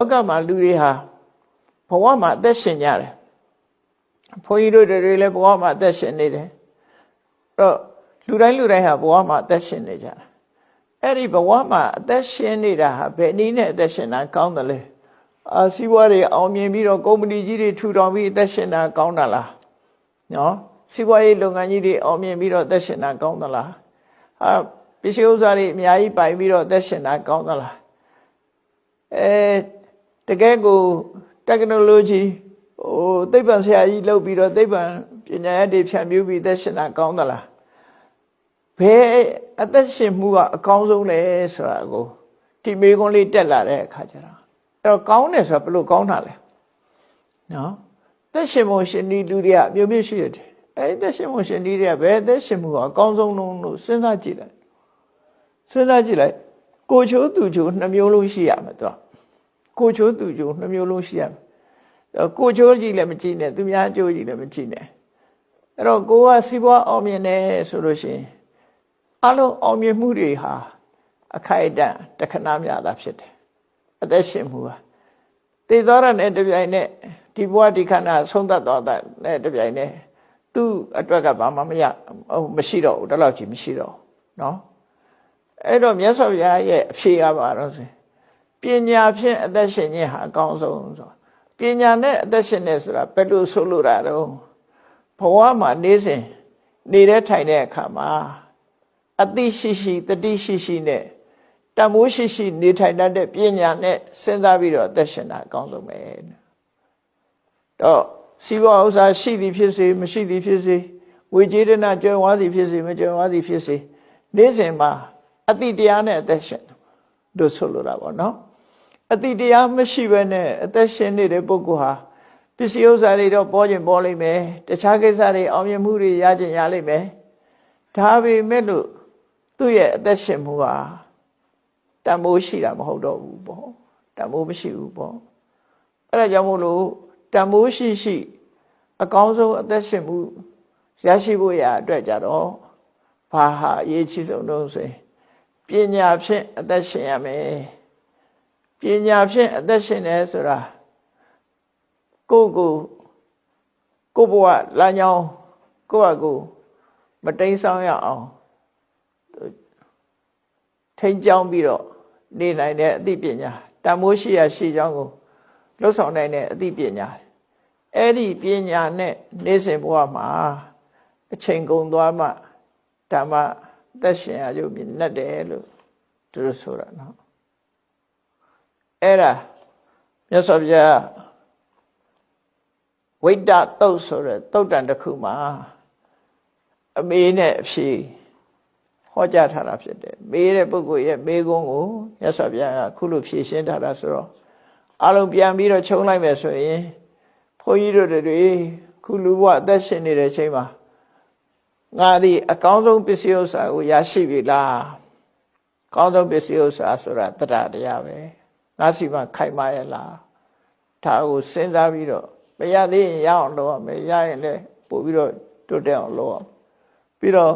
လောကမှာလူတွေဟာဘဝမှာအသက်ရှင်ကြတယ်ဘုန်းကြီးတို့တွေလည်းဘဝမှာအသက်ရှင်နေတယ်အဲ့တော့လူတိုင်းလူတိုင်းဟာဘဝမှာအသက်ရှင်နေကြတာအဲ့ဒီဘဝမှာအသက်ရှင်နေတာဟာဘယ်နည်းနဲ့အသက်ရှင်တာကောင်းတယ်လဲအာစီးပွားတွေအောင်မြင်ပြီးတော့ကုမ္ပဏီကြီးတွေထူထောင်ပြီးအသက်ရှင်တာကောင်းတာလားနော်စီးပွားရေးလုပ်ငန်းကြီးတွေအောင်မြင်ပြီးတော့အသက်ရှင်တာကောင်းသလားဟာပစ္စည်းဥစ္စာတွေအများကြီးပိုင်ပြီးတော့အသက်ရှင်တာကောင်းသလားအဲ တကယ်ကို technology ဟိုသိပ္ပံဆရာကြီးလုပ်ပြီးတော့သိပ္ပံပညာရည်ဖြန့်ဖြူးပြီးသက်ရှင်တာကောင်းသလားဘယ်အသက်ရှင်မှုကအကောင်းဆုံးလဲဆိုတာကိုဒီမေခွန်းလေးတက်လာတဲ့အခါကျတော့အဲ့တော့ကောင်းတယ်ဆိုတာဘယ်လိုကောင်းတာလဲနော်သက်ရှင်မှုရှင်ဒီလူတွေကအမျိုးမျိုးရှိတယ်အဲ့ဒီသက်ရှင်မှုရှင်ဒီတွေကဘယ်သက်ရှင်မှုကအကောင်းဆုံးလုံးလို့စဉ်းစားကြည့်လိုက်စဉ်းစားကြည့်လိုက်ကိုချိုးသူချိုးနှမျိုးလုံးရှိရမယ်တော့ ကိုချိုးသူချိုးနှမျိုးလုံးရှိရမယ်ကိုချိုးကြီးလည်းမကြည့်နဲ့သူများအကျိုးကြီးလည်းမကြည့်နဲ့အဲ့တော့ကိုကစီးပွားအောင်မြင်တယ်ဆိုလို့ရှိရင်အလုံးအောင်မြင်မှုတွေဟာအခိုက်အတန့်တခဏမြတာဖြစ်တယ်အသက်ရှင်မှုဟာတည်သွားရတဲ့တပြိုင်နက်ဒီဘဝဒီခန္ဓာဆုံးသက်သွားတဲ့တပြိုင်နက်သူ့အတွက်ကဘာမှမရမရှိတော့ဘူးတလောက်ကြီးမရှိတော့เนาะအဲ့တော့မြတ်စွာဘုရားရဲ့အဖြေကပါတော့ဆို ပညာဖြင့်အသက်ရှင်ခြင်းဟာအကောင်းဆုံးဆိုပညာနဲ့အသက်ရှင်နေဆိုတာဘယ်လိုဆိုလိုတာတော့ဘဝမှာနေစဉ်နေတဲ့ထိုင်တဲ့အခါမှာအသိရှိရှိတတိရှိရှိနဲ့တမိုးရှိရှိနေထိုင်တတ်တဲ့ပညာနဲ့စဉ်းစားပြီးတော့အသက်ရှင်တာအကောင်းဆုံးပဲတော့စီးပွားဥစ္စာရှိသည်ဖြစ်စေမရှိသည်ဖြစ်စေဝေကျေတနာကြွယ်ဝသည်ဖြစ်စေမကြွယ်ဝသည်ဖြစ်စေနေ့စဉ်မှာအတိတရားနဲ့အသက်ရှင်တို့ဆိုလိုတာပေါ့နော် အတိတရားမရှိဘဲနဲ့အသက်ရှင်နေတဲ့ပုဂ္ဂိုလ်ဟာပစ္စည်းဥစ္စာတွေတော့ပေါ်ခြင်းပေါ်လိမ့်မယ်တခြားကိစ္စတွေအောင်မြင်မှုတွေရခြင်းရလိမ့်မယ်ဒါပေမဲ့လို့သူ့ရဲ့အသက်ရှင်မှုဟာတန်ဖိုးရှိတာမဟုတ်တော့ဘူးပေါ့တန်ဖိုးမရှိဘူးပေါ့အဲ့ဒါကြောင့်မို့လို့တန်ဖိုးရှိရှိ အကောင်းဆုံးအသက်ရှင်မှုရရှိဖို့ရအတွက်ကြတော့ဘာဟာအရေးကြီးဆုံးတော့ဆိုရင်ပညာဖြင့်အသက်ရှင်ရမယ် ပညာဖြင့်အသက်ရှင်တယ်ဆိုတာကိုယ့်ကိုကိုယ့်ဘဝလမ်းကြောင်းကိုယ့်အကူမတိမ်ဆောင်ရအောင်ထိန်ကြောင်းပြီးတော့နေနိုင်တဲ့အသိပညာတန်မိုးရှိရရှိကြောင်းကိုလှုပ်ဆောင်နိုင်တဲ့အသိပညာအဲ့ဒီပညာနဲ့နေစဉ်ဘဝမှာအချိန်ကုန်သွားမှဓမ္မသက်ရှင်ရကြုံမြင်တတ်တယ်လို့သူတို့ဆိုတာနော် အဲ့ဒါမြတ်စွာဘုရားဝိတ္တတုတ်ဆိုတဲ့တုတ်တန်တစ်ခုမှာအမေနဲ့အဖြေဟောကြားထားတာဖြစ်တယ်မေးတဲ့ပုဂ္ဂိုလ်ရဲ့မေးခွန်းကိုမြတ်စွာဘုရားကခုလိုဖြေရှင်းထားတာဆိုတော့အလုံးပြန်ပြီးတော့ခြုံလိုက်မယ်ဆိုရင်ဘုန်းကြီးတို့တွေခုလူဘဝအသက်ရှင်နေတဲ့အချိန်မှာငါဒီအကောင်းဆုံးပစ္စည်းဥစ္စာကိုရရှိပြီလားကောင်းဆုံးပစ္စည်းဥစ္စာဆိုတာတရားတရားပဲ ငါစီမခိုင်မာရဲ့လားဒါကိုစဉ်းစားပြီးတော့မရသေးရင်ရအောင်လုပ်ရမယ်ရရင်လည်းပို့ပြီးတော့တိုးတက်အောင်လုပ်အောင်ပြီးတော့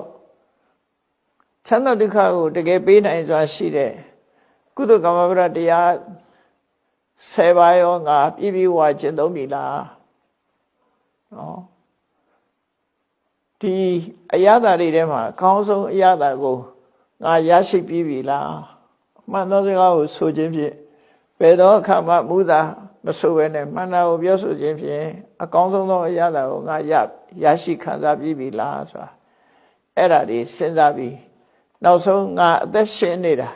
ချမ်းသာဒုက္ခကိုတကယ်ပေးနိုင်စွာရှိတဲ့ကုသကမ္မဗရတရားဆယ်ပါးရောငါပြည့်ပြည့်ဝကျင့်သုံးပြီလားနော်ဒီအရသာတွေထဲမှာအကောင်းဆုံးအရသာကိုငါရရှိပြီးပြီလားအမှန်သောစကားကိုဆိုခြင်းဖြင့် ဘယ်တော့အခါမှမူတာမဆိုဘဲနဲ့မှန်တာကိုပြောဆိုခြင်းဖြင့်အကောင်းဆုံးသောအရသာကိုငါရရရှိခံစားပြီးပြီလားဆိုတာအဲ့ဒါတွေစဉ်းစားပြီးနောက်ဆုံးငါအသက်ရှင်နေတာ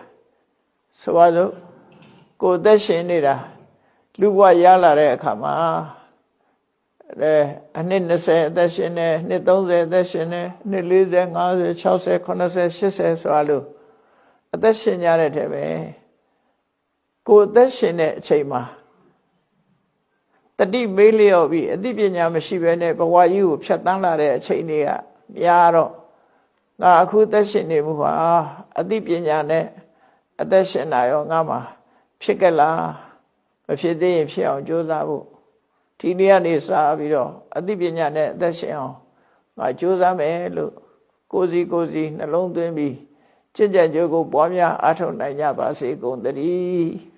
ဆိုပါစို့ကိုအသက်ရှင်နေတာလူဘဝရလာတဲ့အခါမှာအဲအနှစ်20အသက်ရှင်နေနှစ်30အသက်ရှင်နေနှစ်40 50 60 80 80ဆိုတာလို့အသက်ရှင်ကြတဲ့ထဲပဲ ကိုအသက်ရှင်တဲ့အချိန်မှာတတိမေးလျော်ပြီးအသိပညာမရှိဘဲနဲ့ဘဝကြီးကိုဖြတ်တန်းလာတဲ့အချိန်တွေကများတော့ငါအခုသက်ရှင်နေမှုဟာအသိပညာနဲ့အသက်ရှင်တာရောငါမှာဖြစ်ကြလားမဖြစ်သေးရင်ဖြစ်အောင်ကြိုးစားဖို့ဒီနေ့ကနေစပြီးတော့အသိပညာနဲ့အသက်ရှင်အောင်ငါကြိုးစားမယ်လို့ကိုစီကိုစီနှလုံးသွင်းပြီးကြင်ကြံကြိုးကိုပွားများအားထုတ်နိုင်ကြပါစေကုန်သတည်း